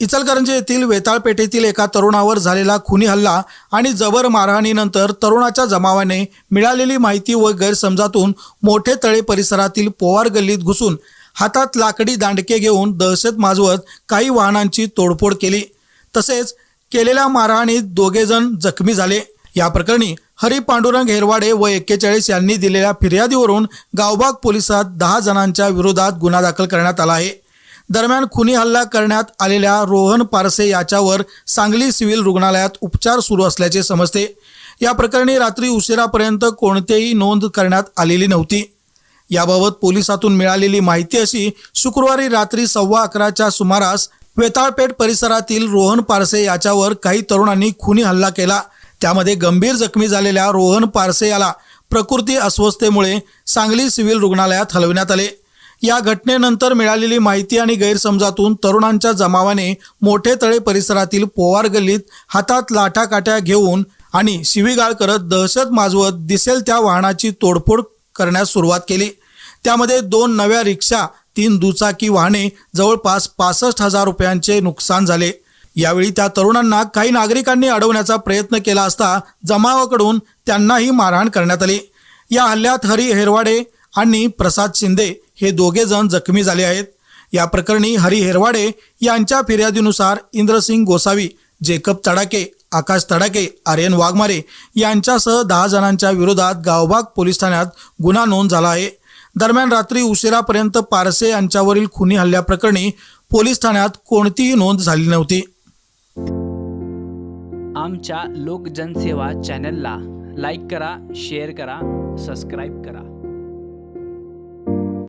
इचलकरंजी येथील वेताळपेठेतील एका तरुणावर झालेला खुनी हल्ला आणि जबर मारहाणीनंतर तरुणाच्या जमावाने मिळालेली माहिती व गैरसमजातून मोठे तळे परिसरातील पोवार गल्लीत घुसून हातात लाकडी दांडके घेऊन दहशत माजवत काही वाहनांची तोडफोड केली. तसेच केलेल्या मारहाणीत दोघेजण जखमी झाले. या प्रकरणी हरी पांडुरंग हेरवाडे व एक्केचाळीस यांनी दिलेल्या फिर्यादीवरून गावबाग पोलिसात दहा जणांच्या विरोधात गुन्हा दाखल करण्यात आला आहे. दरम्यान खुनी हल्ला करण्यात आलेल्या रोहन पारसे याच्यावर सांगली सिव्हिल रुग्णालयात उपचार सुरू असल्याचे समजते. या प्रकरणी रात्री उशिरापर्यंत कोणतेही नोंद करण्यात आलेली नव्हती. याबाबत पोलिसातून मिळालेली माहिती अशी शुक्रवारी रात्री सव्वा अकराच्या सुमारास वेताळपेठ परिसरातील रोहन पारसे याच्यावर काही तरुणांनी खुनी हल्ला केला. त्यामध्ये गंभीर जखमी झालेल्या रोहन पारसे याला प्रकृती अस्वस्थतेमुळे सांगली सिव्हिल रुग्णालयात हलविण्यात आले. या घटनेनंतर मिळालेली माहिती आणि गैरसमजातून तरुणांच्या जमावाने मोठे तळे परिसरातील पोवार गल्लीत हातात लाठाकाठ्या घेऊन आणि शिवीगाळ करत दहशत माजवत दिसेल त्या वाहनाची तोडफोड करण्यास सुरुवात केली. त्यामध्ये दोन नव्या रिक्षा तीन दुचाकी वाहने जवळपास पासष्ट हजार रुपयांचे नुकसान झाले. यावेळी त्या तरुणांना काही नागरिकांनी अडवण्याचा प्रयत्न केला असता जमावाकडून त्यांनाही मारहाण करण्यात आली. या हल्ल्यात हरी हेरवाडे आणि प्रसाद शिंदे हे दोघे जण जखमी झाले आहेत. या प्रकरणी हरी हेरवाडे यांच्या फिर्यादीनुसार इंद्रसिंग गोसावी जेकब तडाके आकाश तडाके आर्यन वाघमारे यांच्यासह दहा जणांच्या विरोधात गावबाग पोलीस ठाण्यात गुन्हा नोंद झाला आहे. दरम्यान रात्री उशिरापर्यंत पारसे यांच्यावरील खुनी हल्ल्याप्रकरणी पोलीस ठाण्यात कोणतीही नोंद झाली नव्हती. आमच्या लोकजनसेवा चॅनलला लाईक करा शेअर करा सबस्क्राईब करा.